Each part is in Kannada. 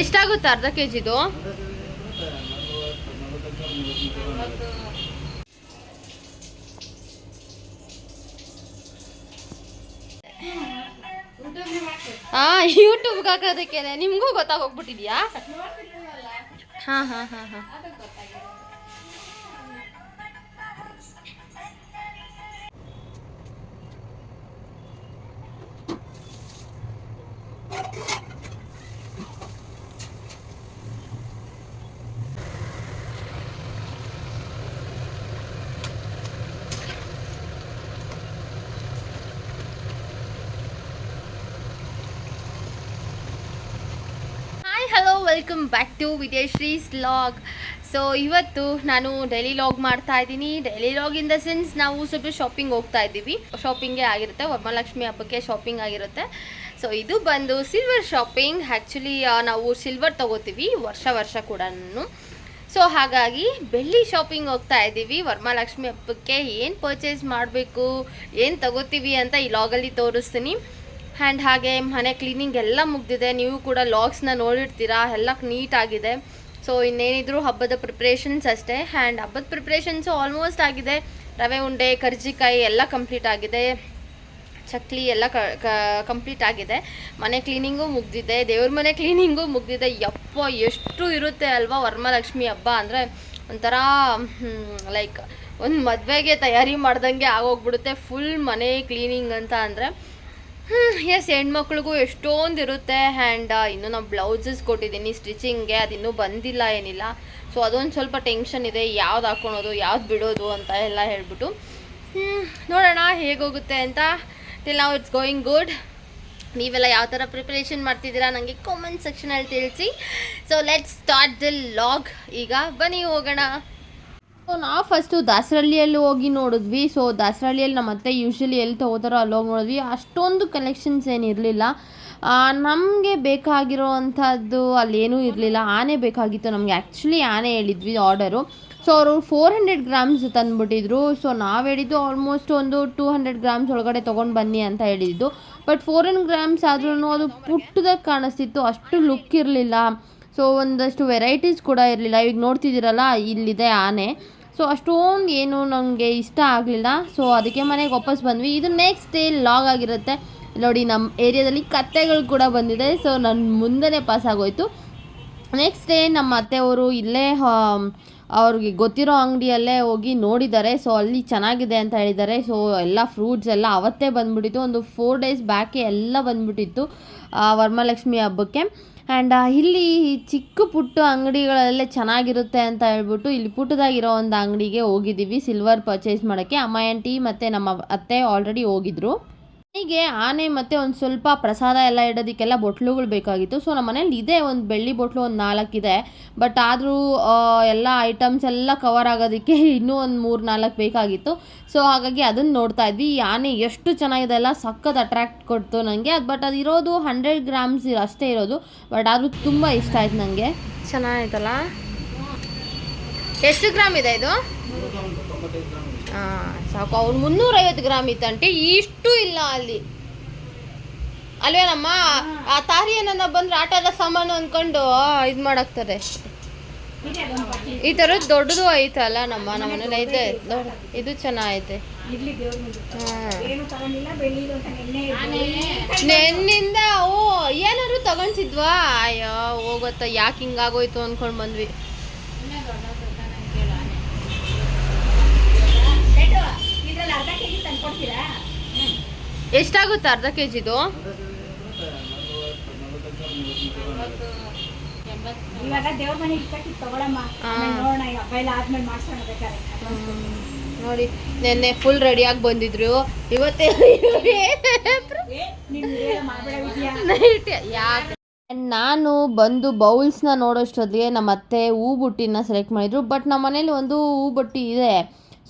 ಎಷ್ಟಾಗುತ್ತೆ ಅರ್ಧ ಕೆ ಜಿದು ಹಾ ಯೂಟ್ಯೂಬ್ಗೆ ಹಾಕೋದಕ್ಕೆ ನಿಮಗೂ ಗೊತ್ತಾಗೋಗ್ಬಿಟ್ಟಿದ್ಯಾ? ಹಾ ಹಾಂ ಹಾಂ ಹಾಂ. Welcome back to Vidyashree's vlog so ಇವತ್ತು ನಾನು ಡೈಲಿ ಲಾಗ್ ಮಾಡ್ತಾ ಇದ್ದೀನಿ. Daily vlog in the sense ನಾವು ಸ್ವಲ್ಪ ಶಾಪಿಂಗ್ ಹೋಗ್ತಾ ಇದ್ದೀವಿ. ಶಾಪಿಂಗೇ ಆಗಿರುತ್ತೆ. ವರಮಹಾಲಕ್ಷ್ಮಿ ಹಬ್ಬಕ್ಕೆ ಶಾಪಿಂಗ್ ಆಗಿರುತ್ತೆ. ಸೊ ಇದು ಬಂದು ಸಿಲ್ವರ್ ಶಾಪಿಂಗ್ ಆ್ಯಕ್ಚುಲಿ ನಾವು ಸಿಲ್ವರ್ ತಗೋತೀವಿ. ವರ್ಷ ವರ್ಷ ಕೂಡ ಸೊ ಹಾಗಾಗಿ ಬೆಳ್ಳಿ ಶಾಪಿಂಗ್ ಹೋಗ್ತಾ ಇದ್ದೀವಿ. ವರಮಹಾಲಕ್ಷ್ಮಿ ಹಬ್ಬಕ್ಕೆ ಏನು ಪರ್ಚೇಸ್ ಮಾಡಬೇಕು? ಏನು ತಗೋತೀವಿ ಅಂತ ಈ ಲಾಗಲ್ಲಿ ತೋರಿಸ್ತೀನಿ. ಆ್ಯಂಡ್ ಹಾಗೆ, ಮನೆ ಕ್ಲೀನಿಂಗ್ ಎಲ್ಲ ಮುಗ್ದಿದೆ. ನೀವು ಕೂಡ ಲಾಗ್ಸ್ನ ನೋಡಿರ್ತೀರಾ? ಎಲ್ಲ ನೀಟಾಗಿದೆ ಸೊ ಇನ್ನೇನಿದ್ರು ಹಬ್ಬದ ಪ್ರಿಪ್ರೇಷನ್ಸ್ ಅಷ್ಟೇ. ಆ್ಯಂಡ್ ಹಬ್ಬದ ಪ್ರಿಪ್ರೇಷನ್ಸು ಆಲ್ಮೋಸ್ಟ್ ಆಗಿದೆ. ರವೆ ಉಂಡೆ, ಕರ್ಜಿಕಾಯಿ ಎಲ್ಲ ಕಂಪ್ಲೀಟ್ ಆಗಿದೆ. ಚಕ್ಲಿ ಎಲ್ಲ ಕಂಪ್ಲೀಟ್ ಆಗಿದೆ. ಮನೆ ಕ್ಲೀನಿಂಗು ಮುಗ್ದಿದೆ. ದೇವ್ರ ಮನೆ ಕ್ಲೀನಿಂಗು ಮುಗ್ದಿದೆ. ಯಪ್ಪ, ಎಷ್ಟು ಇರುತ್ತೆ ಅಲ್ವಾ ವರಮಹಾಲಕ್ಷ್ಮಿ ಹಬ್ಬ ಅಂದರೆ? ಒಂಥರ ಲೈಕ್ ಒಂದು ಮದುವೆಗೆ ತಯಾರಿ ಮಾಡ್ದಂಗೆ ಆಗೋಗ್ಬಿಡುತ್ತೆ. ಫುಲ್ ಮನೆ ಕ್ಲೀನಿಂಗ್ ಅಂತ ಅಂದರೆ. ಎಸ್ ಹೆಣ್ಮಕ್ಳಿಗೂ ಎಷ್ಟೊಂದು ಇರುತ್ತೆ ಆ್ಯಂಡ್ ಇನ್ನು ನಾವು ಬ್ಲೌಸಸ್ ಕೊಟ್ಟಿದ್ದೀನಿ ಸ್ಟಿಚಿಂಗ್ಗೆ ಅದು ಇನ್ನೂ ಬಂದಿಲ್ಲ ಏನಿಲ್ಲ. ಸೊ ಅದೊಂದು ಸ್ವಲ್ಪ ಟೆನ್ಷನ್ ಇದೆ, ಯಾವ್ದು ಹಾಕೊಳೋದು, ಯಾವ್ದು ಬಿಡೋದು ಅಂತ ಎಲ್ಲ ಹೇಳ್ಬಿಟ್ಟು. ನೋಡೋಣ ಹೇಗೋಗುತ್ತೆ ಅಂತ. ಟಿಲ್ ನಾವು ಇಟ್ಸ್ ಗೋಯಿಂಗ್ ಗುಡ್ ನೀವೆಲ್ಲ ಯಾವ ಥರ ಪ್ರಿಪ್ರೇಷನ್ ಮಾಡ್ತಿದ್ದೀರಾ ನನಗೆ ಕಾಮೆಂಟ್ ಸೆಕ್ಷನಲ್ಲಿ ತಿಳಿಸಿ. So let's start the vlog ಈಗ ಬನ್ನಿ, ಹೋಗೋಣ. ಸೊ ನಾವು ಫಸ್ಟು ದಾಸರಳ್ಳಿಯಲ್ಲಿ ಹೋಗಿ ನೋಡಿದ್ವಿ. ಸೊ ದಾಸರಳ್ಳಿಯಲ್ಲಿ ನಮ್ಮ ಅತ್ತೆ ಯೂಶ್ವಲಿ ಎಲ್ಲಿ ತಗೋತಾರೋ ಅಲ್ಲಿ ಹೋಗಿ ನೋಡಿದ್ವಿ. ಅಷ್ಟೊಂದು ಕಲೆಕ್ಷನ್ಸ್ ಏನಿರಲಿಲ್ಲ ನಮಗೆ ಬೇಕಾಗಿರೋ ಅಂಥದ್ದು ಅಲ್ಲೇನೂ ಇರಲಿಲ್ಲ. ಆನೆ ಬೇಕಾಗಿತ್ತು ನಮಗೆ. ಆ್ಯಕ್ಚುಲಿ ಆನೆ ಹೇಳಿದ್ವಿ ಆರ್ಡರು ಸೊ ಅವರು ಫೋರ್ ಹಂಡ್ರೆಡ್ ಗ್ರಾಮ್ಸ್ ತಂದುಬಿಟ್ಟಿದ್ರು. ಸೊ ನಾವು ಹೇಳಿದ್ದು ಆಲ್ಮೋಸ್ಟ್ ಒಂದು ಟೂ ಹಂಡ್ರೆಡ್ ಗ್ರಾಮ್ಸ್ ಒಳಗಡೆ ತೊಗೊಂಡು ಬನ್ನಿ ಅಂತ ಹೇಳಿದ್ದು. ಬಟ್ ಫೋರ್ ಹಂಡ್ರೆಡ್ ಗ್ರಾಮ್ಸ್ ಆದ್ರೂ ಅದು ಪುಟ್ಟದಾಗ ಕಾಣಿಸ್ತಿತ್ತು. ಅಷ್ಟು ಲುಕ್ ಇರಲಿಲ್ಲ. ಸೊ ಒಂದಷ್ಟು ವೆರೈಟೀಸ್ ಕೂಡ ಇರಲಿಲ್ಲ. ಈಗ ನೋಡ್ತಿದ್ದೀರಲ್ಲ, ಇಲ್ಲಿದೆ ಆನೆ. ಸೊ ಅಷ್ಟೊಂದು ಏನು ನನಗೆ ಇಷ್ಟ ಆಗಲಿಲ್ಲ. ಸೊ ಅದಕ್ಕೆ ಮನೆಗೆ ವಾಪಸ್ ಬಂದ್ವಿ. ಇದು ನೆಕ್ಸ್ಟ್ ಡೇ ಲಾಗ್ ಆಗಿರುತ್ತೆ. ನೋಡಿ ನಮ್ಮ ಏರಿಯಾದಲ್ಲಿ ಕತ್ತೆಗಳು ಕೂಡ ಬಂದಿದೆ. ಸೊ ನನ್ನ ಪಾಸ್ ಆಗೋಯ್ತು. ನೆಕ್ಸ್ಟ್ ಡೇ ನಮ್ಮ ಅತ್ತೆಯವರು ಇಲ್ಲೇ ಅವ್ರಿಗೆ ಗೊತ್ತಿರೋ ಅಂಗಡಿಯಲ್ಲೇ ಹೋಗಿ ನೋಡಿದ್ದಾರೆ. ಸೊ ಅಲ್ಲಿ ಚೆನ್ನಾಗಿದೆ ಅಂತ ಹೇಳಿದ್ದಾರೆ. ಸೊ ಎಲ್ಲ ಫ್ರೂಟ್ಸ್ ಎಲ್ಲ ಅವತ್ತೇ ಬಂದ್ಬಿಟ್ಟಿತ್ತು. ಒಂದು ಫೋರ್ ಡೇಸ್ ಬ್ಯಾಕೆ ಎಲ್ಲ ಬಂದ್ಬಿಟ್ಟಿತ್ತು ವರ್ಮಲಕ್ಷ್ಮಿ ಹಬ್ಬಕ್ಕೆ. ಆ್ಯಂಡ್ ಇಲ್ಲಿ ಚಿಕ್ಕ ಪುಟ್ಟ ಅಂಗಡಿಗಳಲ್ಲೇ ಚೆನ್ನಾಗಿರುತ್ತೆ ಅಂತ ಹೇಳ್ಬಿಟ್ಟು ಇಲ್ಲಿ ಪುಟ್ಟದಾಗಿರೋ ಒಂದು ಅಂಗಡಿಗೆ ಹೋಗಿದ್ದೀವಿ. ಸಿಲ್ವರ್ ಪರ್ಚೇಸ್ ಮಾಡೋಕ್ಕೆ. ಅಮ್ಮ ಆ್ಯಂಟಿ ಮತ್ತು ನಮ್ಮ ಅತ್ತೆ ಆಲ್ರೆಡಿ ಹೋಗಿದ್ರು. ಹೀಗೆ ಆನೆ ಮತ್ತು ಒಂದು ಸ್ವಲ್ಪ ಪ್ರಸಾದ ಎಲ್ಲ ಇಡೋದಕ್ಕೆಲ್ಲ ಬೊಟ್ಲುಗಳು ಬೇಕಾಗಿತ್ತು. ಸೊ ನಮ್ಮ ಮನೇಲಿ ಇದೆ ಒಂದು ಬೆಳ್ಳಿ ಬೊಟ್ಲು ಒಂದು ನಾಲ್ಕಿದೆ ಬಟ್ ಆದರೂ ಎಲ್ಲ ಐಟಮ್ಸ್ ಎಲ್ಲ ಕವರ್ ಆಗೋದಕ್ಕೆ ಇನ್ನೂ ಒಂದು ಮೂರು ನಾಲ್ಕು ಬೇಕಾಗಿತ್ತು. ಸೊ ಹಾಗಾಗಿ ಅದನ್ನು ನೋಡ್ತಾ ಇದ್ವಿ. ಈ ಆನೆ ಎಷ್ಟು ಚೆನ್ನಾಗಿದೆ ಅಲ್ಲ. ಸಖತ್ ಅಟ್ರಾಕ್ಟ್ ಕೊಡ್ತು ನನಗೆ ಅದು ಬಟ್ ಅದು ಇರೋದು ಹಂಡ್ರೆಡ್ ಗ್ರಾಮ್ಸ್ ಅಷ್ಟೇ ಇರೋದು. ಬಟ್ ಆದರೂ ತುಂಬ ಇಷ್ಟ ಆಯ್ತು ನನಗೆ ಚೆನ್ನಾಗಿತ್ತಲ್ಲ? ಎಷ್ಟು ಗ್ರಾಮ್ ಇದೆ ಇದು? ಸಾಕು. ಅವ್ನು ಮುನ್ನೂರೈವತ್ತು ಗ್ರಾಮ್ ಇತ್ತಂటే ಇಷ್ಟು ಇಲ್ಲ ಅಲ್ಲಿ. ಅಲ್ವೇನಮ್ಮ? ಆ ತಾರಿ ಏನನ್ನ ಬಂದ್ರೆ ಆಟದ ಸಾಮಾನು ಅಂದ್ಕೊಂಡು ಇದು ಮಾಡಾಕ್ತಾರೆ. ಈ ಥರದ್ದು ದೊಡ್ಡದು ಐತಲ್ಲ ನಮ್ಮ ನಮ್ಮ ಮನೇಲಿ ಐತೆ. ಇದು ಚೆನ್ನಾಗೈತೆ. ನೆನ್ನಿಂದ ಓ ಏನಾದ್ರು ತಗೊಂತಿದ್ವಾ ಅಯ್ಯೋ ಹೋಗತ್ತ ಯಾಕೆ ಹಿಂಗಾಗೋಯ್ತು ಅಂದ್ಕೊಂಡು ಬಂದ್ವಿ ಇದ್ರಲ್ಲಿ ಅರ್ಧ ಕೆಜಿ ತಂದ್ಕೊಡ್ತೀರಾ ಎಷ್ಟಾಗುತ್ತೆ ಅರ್ಧ ಕೆ ಜಿದು ಇವಾಗ ದೇವ್ರ ಮನೆ ಇಟ್ಕಟ್ಟಿ ತಗೊಳಮ್ಮ. ಆಮೇಲೆ ನೋಡೋಣ ಈ ಹಬ್ಬ ಎಲ್ಲ ಆದ್ಮೇಲೆ ಮಾಡ್ಸೋಣ ಬೇಕಾದ್ರೆ. ನೋಡಿ ನೆನ್ನೆ ಫುಲ್ ರೆಡಿಯಾಗಿ ಬಂದಿದ್ರು. ಇವತ್ತೇ ಯಾಕೆ? ನಾನು ಬಂದು ಬೌಲ್ಸ್ನ ನೋಡೋಷ್ಟೊತ್ತಿಗೆ ನಮ್ಮ ಅತ್ತೆ ಹೂ ಬುಟ್ಟಿನ ಸೆಲೆಕ್ಟ್ ಮಾಡಿದ್ರು ಬಟ್ ನಮ್ಮ ಮನೇಲಿ ಒಂದು ಹೂ ಬುಟ್ಟಿ ಇದೆ.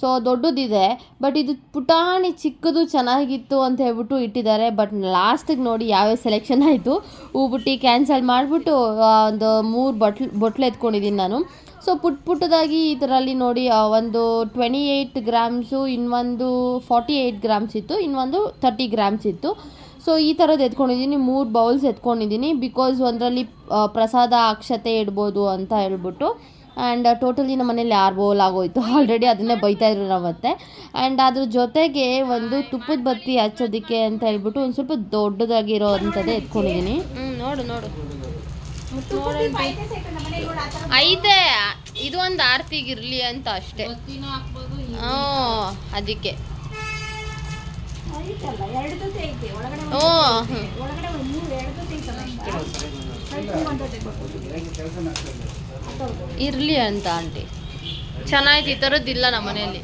ಸೊ ದೊಡ್ಡದಿದೆ ಬಟ್ ಇದು ಪುಟಾಣಿ ಚಿಕ್ಕದು ಚೆನ್ನಾಗಿತ್ತು ಅಂತ ಹೇಳ್ಬಿಟ್ಟು ಇಟ್ಟಿದ್ದಾರೆ. ಬಟ್ ಲಾಸ್ಟಿಗೆ ನೋಡಿ ಯಾವ್ಯಾವ ಸೆಲೆಕ್ಷನ್ ಆಯಿತು. ಹೂ ಬುಟ್ಟಿ ಕ್ಯಾನ್ಸಲ್ ಮಾಡಿಬಿಟ್ಟು ಒಂದು ಮೂರು ಬಟ್ಲ್, ಬೊಟ್ಲು ಎತ್ಕೊಂಡಿದ್ದೀನಿ ನಾನು. ಸೊ ಪುಟ್ ಪುಟ್ಟದಾಗಿ ಇದರಲ್ಲಿ ನೋಡಿ ಒಂದು ಟ್ವೆಂಟಿ ಏಯ್ಟ್ ಗ್ರಾಮ್ಸು ಇನ್ನೊಂದು ಫಾರ್ಟಿ ಏಯ್ಟ್ ಗ್ರಾಮ್ಸ್ ಇತ್ತು, ಇನ್ನೊಂದು ತರ್ಟಿ ಗ್ರಾಮ್ಸ್ ಇತ್ತು. ಸೊ ಈ ಥರದ್ದು ಎತ್ಕೊಂಡಿದ್ದೀನಿ, ಮೂರು ಬೌಲ್ಸ್ ಎತ್ಕೊಂಡಿದ್ದೀನಿ. ಬಿಕಾಸ್ ಒಂದರಲ್ಲಿ ಪ್ರಸಾದ ಅಕ್ಷತೆ ಇಡ್ಬೋದು ಅಂತ ಹೇಳ್ಬಿಟ್ಟು. ಆ್ಯಂಡ್ ಟೋಟಲಿ ನಮ್ಮ ಮನೇಲಿ ಯಾರು ಬೋಲ್ ಆಗೋಯ್ತು ಆಲ್ರೆಡಿ ಅದನ್ನೇ ಬೈತಾ ಇದ್ರು ನಾವು ಮತ್ತೆ. ಆ್ಯಂಡ್ ಅದ್ರ ಜೊತೆಗೆ ಒಂದು ತುಪ್ಪದ ಬತ್ತಿ ಹಚ್ಚೋದಕ್ಕೆ ಅಂತ ಹೇಳ್ಬಿಟ್ಟು ಒಂದು ಸ್ವಲ್ಪ ದೊಡ್ಡದಾಗಿರೋ ಅಂಥದ್ದೇ ಎತ್ಕೊಂಡಿದ್ದೀನಿ ಹ್ಞೂ ನೋಡು ನೋಡು. ಐತೆ ಇದು ಒಂದು ಆರ್ತಿಗಿರ್ಲಿ ಅಂತ ಅಷ್ಟೇ. ಹ್ಞೂ ಅದಕ್ಕೆ. ಐತಲ್ಲ ಎರಡು ಜೊತೆ ಐತೆ ಒಳಗಡೆ ಒಂದು ಹ್ಞೂ ಐತೆ. ಒಳಗಡೆ ಒಂದು ಮೂರು ಎರಡು ಜೊತೆ ಐತಲ್ಲ ಸೈಕಲ್ ಒಂದು ಜೊತೆ ಕೊಡ್ಬೋದು. ಇರಲಿ ಅಂತ ಆಂಟಿ. ಚೆನ್ನಾಯ್ತು, ಈ ಥರದ್ದಿಲ್ಲ ನಮ್ಮ ಮನೆಯಲ್ಲಿ.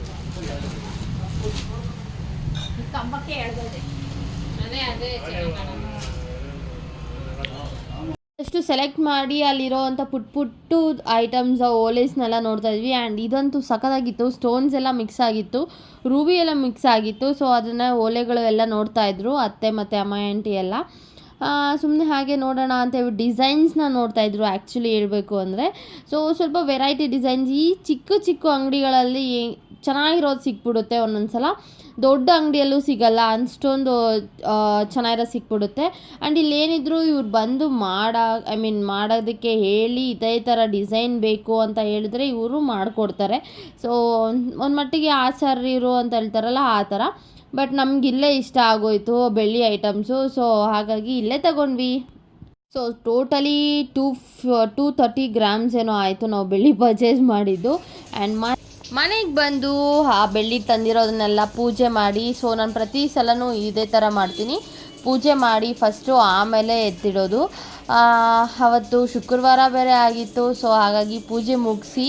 ಅಷ್ಟು ಸೆಲೆಕ್ಟ್ ಮಾಡಿ ಅಲ್ಲಿರೋ ಅಂಥ ಪುಟ್ ಪುಟ್ಟು ಐಟಮ್ಸ್ ಓಲೇಸ್ನೆಲ್ಲ ನೋಡ್ತಾ ಇದ್ವಿ. ಆ್ಯಂಡ್ ಇದಂತೂ ಸಖತ್ತಾಗಿತ್ತು. ಸ್ಟೋನ್ಸ್ ಎಲ್ಲ ಮಿಕ್ಸ್ ಆಗಿತ್ತು. ರೂಬಿ ಎಲ್ಲ ಮಿಕ್ಸ್ ಆಗಿತ್ತು. ಸೊ ಅದನ್ನು ಓಲೆಗಳು ಎಲ್ಲ ನೋಡ್ತಾ ಇದ್ರು. ಅತ್ತೆ ಮತ್ತು ಅಮ್ಮ, ಆಂಟಿ ಎಲ್ಲ. ಸುಮ್ಮನೆ ಹಾಗೆ ನೋಡೋಣ ಅಂತ ಹೇಳಿ ಡಿಸೈನ್ಸ್ನ ನೋಡ್ತಾ ಇದ್ರು ಆ್ಯಕ್ಚುಲಿ ಹೇಳಬೇಕು ಅಂದರೆ. ಸೊ ಸ್ವಲ್ಪ ವೆರೈಟಿ ಡಿಸೈನ್ಸ್ ಈ ಚಿಕ್ಕ ಚಿಕ್ಕ ಅಂಗಡಿಗಳಲ್ಲಿ ಚೆನ್ನಾಗಿರೋದು ಸಿಕ್ಬಿಡುತ್ತೆ ಒಂದೊಂದು ಸಲ ದೊಡ್ಡ ಅಂಗಡಿಯಲ್ಲೂ ಸಿಗಲ್ಲ ಅಷ್ಟೊಂದು ಚೆನ್ನಾಗಿರೋ ಸಿಕ್ಬಿಡುತ್ತೆ. ಆ್ಯಂಡ್ ಇಲ್ಲಿ ಏನಿದ್ರು ಇವ್ರು ಬಂದು ಮಾಡ ಐ ಮೀನ್ ಮಾಡೋದಕ್ಕೆ ಹೇಳಿ ಇದೇ ಥರ ಡಿಸೈನ್ ಬೇಕು ಅಂತ ಹೇಳಿದ್ರೆ ಇವರು ಮಾಡಿಕೊಡ್ತಾರೆ. ಸೊ ಒಂದು ಮಟ್ಟಿಗೆ ಆಚಾರ್ಯರು ಅಂತ ಹೇಳ್ತಾರಲ್ಲ ಆ ಥರ. ಬಟ್ ನಮ್ಗೆ ಇಲ್ಲೇ ಇಷ್ಟ ಆಗೋಯ್ತು ಬೆಳ್ಳಿ ಐಟಮ್ಸು. ಸೊ ಹಾಗಾಗಿ ಇಲ್ಲೇ ತಗೊಂಡ್ವಿ. So totally two two thirty grams ಏನೋ ಆಯಿತು ನಾವು ಬೆಳ್ಳಿ ಪರ್ಚೇಸ್ ಮಾಡಿದ್ದು. ಆ್ಯಂಡ್ ಮ ಮನೆಗೆ ಬಂದು ಆ ಬೆಳ್ಳಿ ತಂದಿರೋದನ್ನೆಲ್ಲ ಪೂಜೆ ಮಾಡಿ, ಸೊ ನಾನು ಪ್ರತಿ ಸಲನೂ ಇದೇ ಥರ ಮಾಡ್ತೀನಿ. ಪೂಜೆ ಮಾಡಿ ಫಸ್ಟು ಆಮೇಲೆ ಎತ್ತಿಡೋದು. ಅವತ್ತು ಶುಕ್ರವಾರ ಬೇರೆ ಆಗಿತ್ತು, ಸೊ ಹಾಗಾಗಿ ಪೂಜೆ ಮುಗಿಸಿ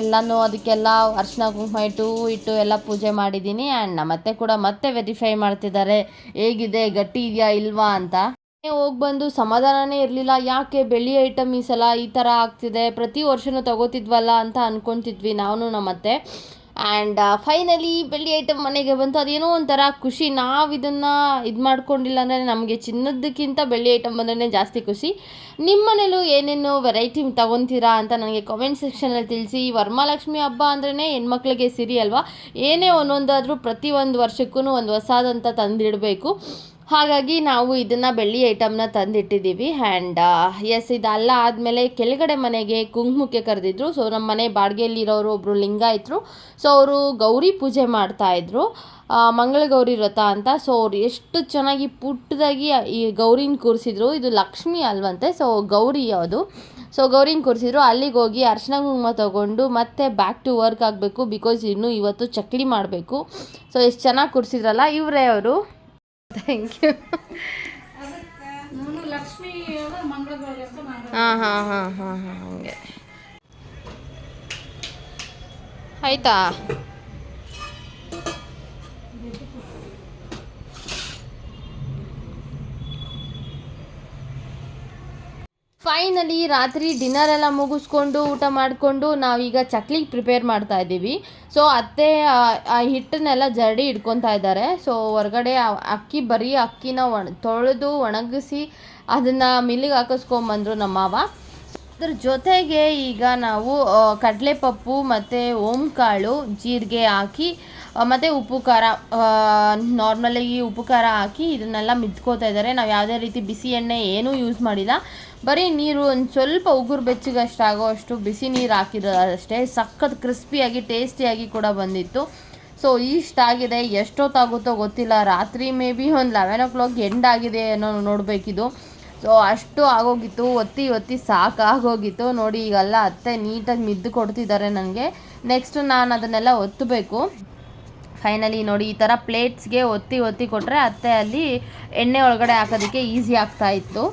ಎಲ್ಲನೂ ಅದಕ್ಕೆಲ್ಲ ಅರ್ಶಿನ ಕುಂಕುಮ ಇಟ್ಟು ಇಟ್ಟು ಎಲ್ಲ ಪೂಜೆ ಮಾಡಿದ್ದೀನಿ. ಆ್ಯಂಡ್ ನಮ್ಮತ್ತೆ ಕೂಡ ಮತ್ತೆ ವೆರಿಫೈ ಮಾಡ್ತಿದ್ದಾರೆ. ಹೇಗಿದೆ, ಗಟ್ಟಿ ಇದೆಯಾ, ಇಲ್ವಾ ಅಂತ. ಹೋಗಿ ಬಂದು ಸಮಾಧಾನನೇ ಇರಲಿಲ್ಲ. ಯಾಕೆ ಬೆಳ್ಳಿ ಐಟಮ್ ಈ ಸಲ ಈ ಥರ ಆಗ್ತಿದೆ? ಪ್ರತಿ ವರ್ಷನೂ ತಗೋತಿದ್ವಲ್ಲ ಅಂತ ಅಂದ್ಕೊತಿದ್ವಿ ನಾವು ನಮ್ಮತ್ತೆ. ಆ್ಯಂಡ್ ಫೈನಲಿ ಬೆಳ್ಳಿ ಐಟಮ್ ಮನೆಗೆ ಬಂತು. ಅದೇನೋ ಒಂಥರ ಖುಷಿ. ನಾವು ಇದನ್ನು ಇದು ಮಾಡ್ಕೊಂಡಿಲ್ಲ ಅಂದರೆ ನಮಗೆ ಚಿನ್ನದಕ್ಕಿಂತ ಬೆಳ್ಳಿ ಐಟಮ್ ಬಂದ್ರೆ ಜಾಸ್ತಿ ಖುಷಿ. ನಿಮ್ಮ ಮನೇಲೂ ಏನೇನು ವೆರೈಟಿ ತಗೊತೀರಾ ಅಂತ ನನಗೆ ಕಾಮೆಂಟ್ ಸೆಕ್ಷನಲ್ಲಿ ತಿಳಿಸಿ. ವರಮಹಾಲಕ್ಷ್ಮಿ ಹಬ್ಬ ಅಂದ್ರೇ ಹೆಣ್ಮಕ್ಳಿಗೆ ಸಿರಿ ಅಲ್ವಾ? ಏನೇ ಒಂದೊಂದಾದರೂ ಪ್ರತಿ ಒಂದು ವರ್ಷಕ್ಕೂ ಒಂದು ಹೊಸದಂತ ತಂದಿಡಬೇಕು. ಹಾಗಾಗಿ ನಾವು ಇದನ್ನು ಬೆಳ್ಳಿ ಐಟಮ್ನ ತಂದಿಟ್ಟಿದ್ದೀವಿ. ಆ್ಯಂಡ್ ಎಸ್ ಇದೆಲ್ಲ ಆದಮೇಲೆ ಕೆಳಗಡೆ ಮನೆಗೆ ಕುಂಕುಮಕ್ಕೆ ಕರೆದಿದ್ರು. ಸೊ ನಮ್ಮ ಮನೆ ಬಾಡಿಗೆಯಲ್ಲಿರೋರು ಒಬ್ಬರು ಲಿಂಗ ಇದ್ರು. ಸೊ ಅವರು ಗೌರಿ ಪೂಜೆ ಮಾಡ್ತಾಯಿದ್ರು ಮಂಗಳ ಗೌರಿ ವ್ರತ ಅಂತ. ಸೊ ಅವ್ರು ಎಷ್ಟು ಚೆನ್ನಾಗಿ ಪುಟ್ಟದಾಗಿ ಈ ಗೌರಿನ ಕೂರಿಸಿದ್ರು. ಇದು ಲಕ್ಷ್ಮಿ ಅಲ್ವಂತೆ. ಸೊ ಗೌರಿ ಅದು ಸೊ ಗೌರಿನ ಕೂರಿಸಿದ್ರು. ಅಲ್ಲಿಗೆ ಹೋಗಿ ಅರ್ಶಿನ ಕುಂಕುಮ ತೊಗೊಂಡು ಮತ್ತೆ ಬ್ಯಾಕ್ ಟು ವರ್ಕ್ ಆಗಬೇಕು. ಬಿಕಾಸ್ ಇನ್ನು ಇವತ್ತು ಚಕ್ಲಿ ಮಾಡಬೇಕು. ಸೊ ಎಷ್ಟು ಚೆನ್ನಾಗಿ ಕೂರಿಸಿದ್ರಲ್ಲ, ಇವರೇ ಅವರು. ಥ್ಯಾಂಕ್ ಯು ಹಾಂ ಹಾಂ ಹಾಂ ಹಾಂ ಹಾಂ ಹಾಗೆ. ಆಯ್ತಾ? ಫೈನಲಿ ರಾತ್ರಿ ಡಿನ್ನರ್ ಎಲ್ಲ ಮುಗಿಸ್ಕೊಂಡು ಊಟ ಮಾಡಿಕೊಂಡು ನಾವೀಗ ಚಕ್ಲಿಗೆ ಪ್ರಿಪೇರ್ ಮಾಡ್ತಾ ಇದ್ದೀವಿ. ಸೊ ಅತ್ತೆ ಆ, ಹಿಟ್ಟನ್ನೆಲ್ಲ ಜರಡಿ ಇಟ್ಕೊತಾ ಇದ್ದಾರೆ. ಸೊ ಹೊರಗಡೆ ಅಕ್ಕಿ ಬರೀ ಅಕ್ಕಿನ ಒಣ ತೊಳೆದು ಒಣಗಿಸಿ ಅದನ್ನು ಮಿಲ್ಲಿಗೆ ಹಾಕಿಸ್ಕೊಂಬಂದರು ನಮ್ಮ ಮಾವ. ಅದ್ರ ಜೊತೆಗೆ ಈಗ ನಾವು ಕಡಲೆಪಪ್ಪು ಮತ್ತು ಓಂಕಾಳು ಜೀರಿಗೆ ಹಾಕಿ ಮತ್ತು ಉಪ್ಪು ಖಾರ ನಾರ್ಮಲಾಗಿ ಉಪ್ಪು ಖಾರ ಹಾಕಿ ಇದನ್ನೆಲ್ಲ ಮಿದ್ಕೋತಾ ಇದ್ದಾರೆ. ನಾವು ಯಾವುದೇ ರೀತಿ ಬಿಸಿ ಎಣ್ಣೆ ಏನೂ ಯೂಸ್ ಮಾಡಿಲ್ಲ. ಬರೀ ನೀರು ಒಂದು ಸ್ವಲ್ಪ ಉಗುರು ಬೆಚ್ಚಗಷ್ಟಾಗೋ ಅಷ್ಟು ಬಿಸಿ ನೀರು ಹಾಕಿರೋದಷ್ಟೇ ಸಖತ್ ಕ್ರಿಸ್ಪಿಯಾಗಿ ಟೇಸ್ಟಿಯಾಗಿ ಕೂಡ ಬಂದಿತ್ತು. ಸೊ ಇಷ್ಟಾಗಿದೆ ಎಷ್ಟೊತ್ತಾಗುತ್ತೋ ಗೊತ್ತಿಲ್ಲ. ರಾತ್ರಿ ಮೇ ಬಿ ಒಂದು ಲೆವೆನ್ ಓ ಕ್ಲಾಕ್ ಎಂಡ್ ಆಗಿದೆ ಅನ್ನೋ ನೋಡಬೇಕಿದು. ಸೊ ಅಷ್ಟು ಆಗೋಗಿತ್ತು. ಒತ್ತಿ ಒತ್ತಿ ಸಾಕಾಗೋಗಿತ್ತು. ನೋಡಿ, ಈಗೆಲ್ಲ ಅತ್ತೆ ನೀಟಾಗಿ ಮಿದ್ದು ಕೊಡ್ತಿದ್ದಾರೆ ನನಗೆ. ನೆಕ್ಸ್ಟ್ ನಾನು ಅದನ್ನೆಲ್ಲ ಒತ್ತಬೇಕು ಫೈನಲಿ ನೋಡಿ, ಈ ಥರ ಪ್ಲೇಟ್ಸ್ಗೆ ಒತ್ತಿ ಒತ್ತಿ ಕೊಟ್ಟರೆ ಅತ್ತೆ ಅಲ್ಲಿ ಎಣ್ಣೆ ಒಳಗಡೆ ಹಾಕೋದಕ್ಕೆ ಈಸಿ ಆಗ್ತಾ ಇತ್ತು.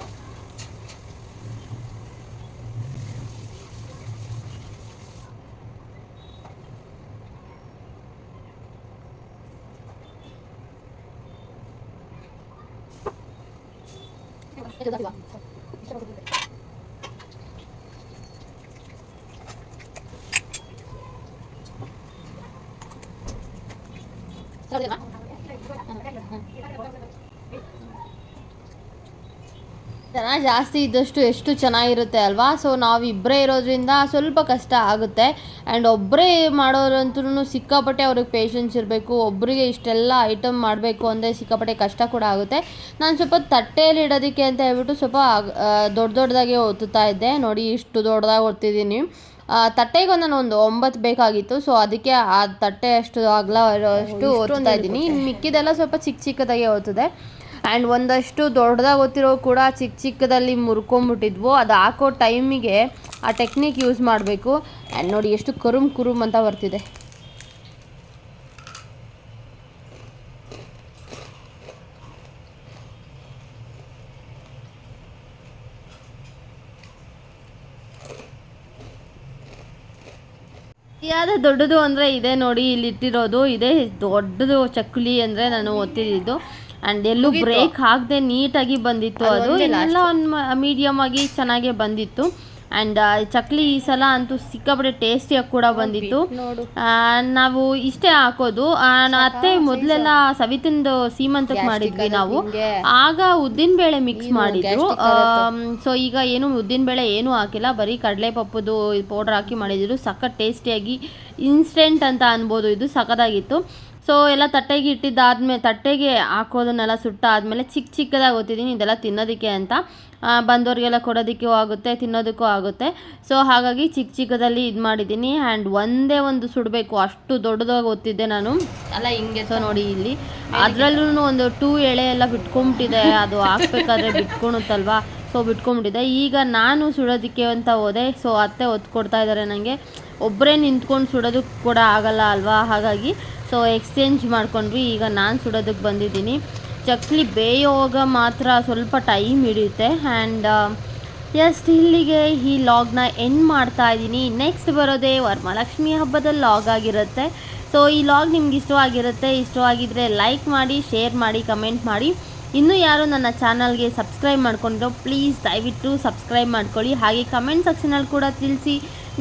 ಜನ ಜಾಸ್ತಿ ಇದ್ದಷ್ಟು ಎಷ್ಟು ಚೆನ್ನಾಗಿರುತ್ತೆ ಅಲ್ವಾ? ಸೊ ನಾವು ಇಬ್ಬರೇ ಇರೋದ್ರಿಂದ ಸ್ವಲ್ಪ ಕಷ್ಟ ಆಗುತ್ತೆ. ಆ್ಯಂಡ್ ಒಬ್ಬರೇ ಮಾಡೋರಂತೂ ಸಿಕ್ಕಾಪಟ್ಟೆ ಅವ್ರಿಗೆ ಪೇಷನ್ಸ್ ಇರಬೇಕು. ಒಬ್ಬರಿಗೆ ಇಷ್ಟೆಲ್ಲ ಐಟಮ್ ಮಾಡಬೇಕು ಅಂದರೆ ಸಿಕ್ಕಾಪಟ್ಟೆ ಕಷ್ಟ ಕೂಡ ಆಗುತ್ತೆ. ನಾನು ಸ್ವಲ್ಪ ತಟ್ಟೆಯಲ್ಲಿ ಇಡೋದಕ್ಕೆ ಅಂತ ಹೇಳ್ಬಿಟ್ಟು ಸ್ವಲ್ಪ ದೊಡ್ಡ ದೊಡ್ಡದಾಗೆ ಒತ್ತುತ್ತಾ ಇದ್ದೆ. ನೋಡಿ, ಇಷ್ಟು ದೊಡ್ಡದಾಗಿ ಓದ್ತಿದ್ದೀನಿ ತಟ್ಟೆಗೆ ನಾನು ಒಂದು ಒಂಬತ್ತು ಬೇಕಾಗಿತ್ತು ಸೊ ಅದಕ್ಕೆ ಆ ತಟ್ಟೆ ಅಷ್ಟು ಅಗಲ ಅಷ್ಟು ಓದ್ತಾ ಇದ್ದೀನಿ. ಮಿಕ್ಕಿದೆಲ್ಲ ಸ್ವಲ್ಪ ಚಿಕ್ಕ ಚಿಕ್ಕದಾಗೆ ಓದ್ತದೆ. ಆ್ಯಂಡ್ ಒಂದಷ್ಟು ದೊಡ್ಡದಾಗಿ ಓದ್ತಿರೋ ಕೂಡ ಚಿಕ್ಕ ಚಿಕ್ಕದಲ್ಲಿ ಮುರ್ಕೊಂಬಿಟ್ಟಿದ್ವು. ಅದು ಹಾಕೋ ಟೈಮಿಗೆ ಆ ಟೆಕ್ನಿಕ್ ಯೂಸ್ ಮಾಡಬೇಕು. ಆ್ಯಂಡ್ ನೋಡಿ ಎಷ್ಟು ಕರುಮ್ ಕುರುಮ್ ಅಂತ ಬರ್ತಿದೆ. ಯಾವ್ದು ದೊಡ್ಡದು ಅಂದರೆ ಇದೆ ನೋಡಿ ಇಲ್ಲಿ ಇಟ್ಟಿರೋದು. ಇದೇ ದೊಡ್ಡದು ಚಕ್ಕುಲಿ ಅಂದರೆ ನಾನು ಒತ್ತಿದ್ದು ಆ್ಯಂಡ್ ಎಲ್ಲೂ ಬ್ರೇಕ್ ಹಾಕದೆ ನೀಟಾಗಿ ಬಂದಿತ್ತು ಅದು ಎಲ್ಲ ಒಂದು ಮೀಡಿಯಮ್ ಆಗಿ ಚೆನ್ನಾಗೇ ಬಂದಿತ್ತು. ಆ್ಯಂಡ್ ಚಕ್ಲಿ ಈ ಸಲ ಅಂತೂ ಸಿಕ್ಕಾಪಟ್ಟೆ ಟೇಸ್ಟಿಯಾಗಿ ಕೂಡ ಬಂದಿತ್ತು. ನಾವು ಇಷ್ಟೇ ಹಾಕೋದು. ಅತ್ತೆ ಮೊದಲೆಲ್ಲ ಸವಿತಿಂದು ಸೀಮಂತಕ್ಕೆ ಮಾಡಿದ್ವಿ ನಾವು. ಆಗ ಉದ್ದಿನ ಬೇಳೆ ಮಿಕ್ಸ್ ಮಾಡಿದ್ರು. ಸೊ ಈಗ ಏನು ಉದ್ದಿನ ಬೇಳೆ ಏನೂ ಹಾಕಿಲ್ಲ. ಬರೀ ಕಡಲೆ ಪಪ್ಪದು ಪೌಡರ್ ಹಾಕಿ ಮಾಡಿದ್ರು. ಸಖತ್ ಟೇಸ್ಟಿಯಾಗಿ ಇನ್ಸ್ಟೆಂಟ್ ಅಂತ ಅನ್ಬೋದು. ಇದು ಸಖತ್ತಾಗಿತ್ತು. ಸೊ ಎಲ್ಲ ತಟ್ಟೆಗೆ ಇಟ್ಟಿದ್ದಾದ್ಮೇಲೆ ತಟ್ಟೆಗೆ ಹಾಕೋದನ್ನೆಲ್ಲ ಸುಟ್ಟಾದ್ಮೇಲೆ ಚಿಕ್ಕ ಚಿಕ್ಕದಾಗಿ ಓದ್ತಿದ್ದೀನಿ, ಇದೆಲ್ಲ ತಿನ್ನೋದಕ್ಕೆ ಅಂತ. ಬಂದವರಿಗೆಲ್ಲ ಕೊಡೋದಕ್ಕೂ ಆಗುತ್ತೆ, ತಿನ್ನೋದಕ್ಕೂ ಆಗುತ್ತೆ. ಸೊ ಹಾಗಾಗಿ ಚಿಕ್ಕ ಚಿಕ್ಕದಲ್ಲಿ ಇದು ಮಾಡಿದ್ದೀನಿ. ಆ್ಯಂಡ್ ಒಂದೇ ಒಂದು ಸುಡಬೇಕು, ಅಷ್ಟು ದೊಡ್ಡದಾಗಿ ಓದ್ತಿದ್ದೆ ನಾನು. ಅಲ್ಲ, ಹಿಂಗೆ ಸೊ ನೋಡಿ ಇಲ್ಲಿ. ಅದರಲ್ಲೂ ಒಂದು ಟೂ ಎಳೆ ಎಲ್ಲ ಬಿಟ್ಕೊಂಬಿಟ್ಟಿದೆ. ಅದು ಹಾಕ್ಬೇಕಾದ್ರೆ ಬಿಟ್ಕೊಳುತ್ತಲ್ವಾ ಸೊ ಬಿಟ್ಕೊಂಬಿಟ್ಟಿದೆ. ಈಗ ನಾನು ಸುಡೋದಕ್ಕೆ ಅಂತ ಹೋದೆ. ಸೊ ಅತ್ತೆ ಒತ್ಕೊಡ್ತಾ ಇದ್ದಾರೆ ನನಗೆ ಒಬ್ಬರೇ ನಿಂತ್ಕೊಂಡು ಸುಡೋದಕ್ಕೆ ಕೂಡ ಆಗಲ್ಲ ಅಲ್ವಾ? ಹಾಗಾಗಿ ಸೊ ಎಕ್ಸ್ಚೇಂಜ್ ಮಾಡಿಕೊಂಡ್ವಿ. ಈಗ ನಾನು ಸುಡೋದಕ್ಕೆ ಬಂದಿದ್ದೀನಿ. ಚಕ್ಲಿ ಬೇಯೋಗ ಮಾತ್ರ ಸ್ವಲ್ಪ ಟೈಮ್ ಹಿಡಿಯುತ್ತೆ. ಆ್ಯಂಡ್ ಎಸ್ಟ್ ಇಲ್ಲಿಗೆ ಈ ಲಾಗ್ನ ಎಂಡ್ ಮಾಡ್ತಾ ಇದ್ದೀನಿ. ನೆಕ್ಸ್ಟ್ ಬರೋದೇ ವರಮಹಾಲಕ್ಷ್ಮಿ ಹಬ್ಬದ ಲಾಗ್ ಆಗಿರುತ್ತೆ. ಸೊ ಈ ಲಾಗ್ ನಿಮ್ಗೆ ಇಷ್ಟವಾಗಿರುತ್ತೆ ಇಷ್ಟವಾಗಿದ್ದರೆ ಲೈಕ್ ಮಾಡಿ ಶೇರ್ ಮಾಡಿ ಕಮೆಂಟ್ ಮಾಡಿ. ಇನ್ನೂ ಯಾರು ನನ್ನ ಚಾನಲ್ಗೆ ಸಬ್ಸ್ಕ್ರೈಬ್ ಮಾಡ್ಕೊಂಡಿರೋ ಪ್ಲೀಸ್ ದಯವಿಟ್ಟು ಸಬ್ಸ್ಕ್ರೈಬ್ ಮಾಡ್ಕೊಳ್ಳಿ. ಹಾಗೆ ಕಮೆಂಟ್ ಸೆಕ್ಷನಲ್ಲಿ ಕೂಡ ತಿಳಿಸಿ.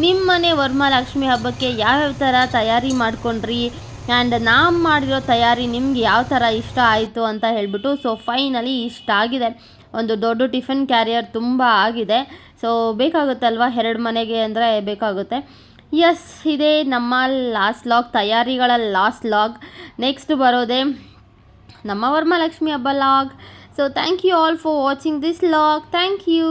ನಿಮ್ಮ ಮನೆ ವರಮಹಾಲಕ್ಷ್ಮಿ ಹಬ್ಬಕ್ಕೆ ಯಾವ್ಯಾವ ಥರ ತಯಾರಿ ಮಾಡ್ಕೊಂಡ್ರಿ? ಆ್ಯಂಡ್ ನಾವು ಮಾಡಿರೋ ತಯಾರಿ ನಿಮ್ಗೆ ಯಾವ ಥರ ಇಷ್ಟ ಆಯಿತು ಅಂತ ಹೇಳಿಬಿಟ್ಟು ಸೊ ಫೈನಲಿ ಇಷ್ಟ ಆಗಿದೆ. ಒಂದು ದೊಡ್ಡ ಟಿಫಿನ್ ಕ್ಯಾರಿಯರ್ ತುಂಬ ಆಗಿದೆ. ಸೊ ಬೇಕಾಗುತ್ತಲ್ವ ಎರಡು ಮನೆಗೆ ಅಂದರೆ ಬೇಕಾಗುತ್ತೆ. ಎಸ್ ಇದೇ ನಮ್ಮ ಲಾಸ್ಟ್ ಲಾಗ್ ತಯಾರಿಗಳ ಲಾಸ್ಟ್ ಲಾಗ್ ನೆಕ್ಸ್ಟ್ ಬರೋದೆ ನಮ್ಮ ವರಮಹಾಲಕ್ಷ್ಮಿ ಹಬ್ಬ vlog so thank you all for watching this vlog thank you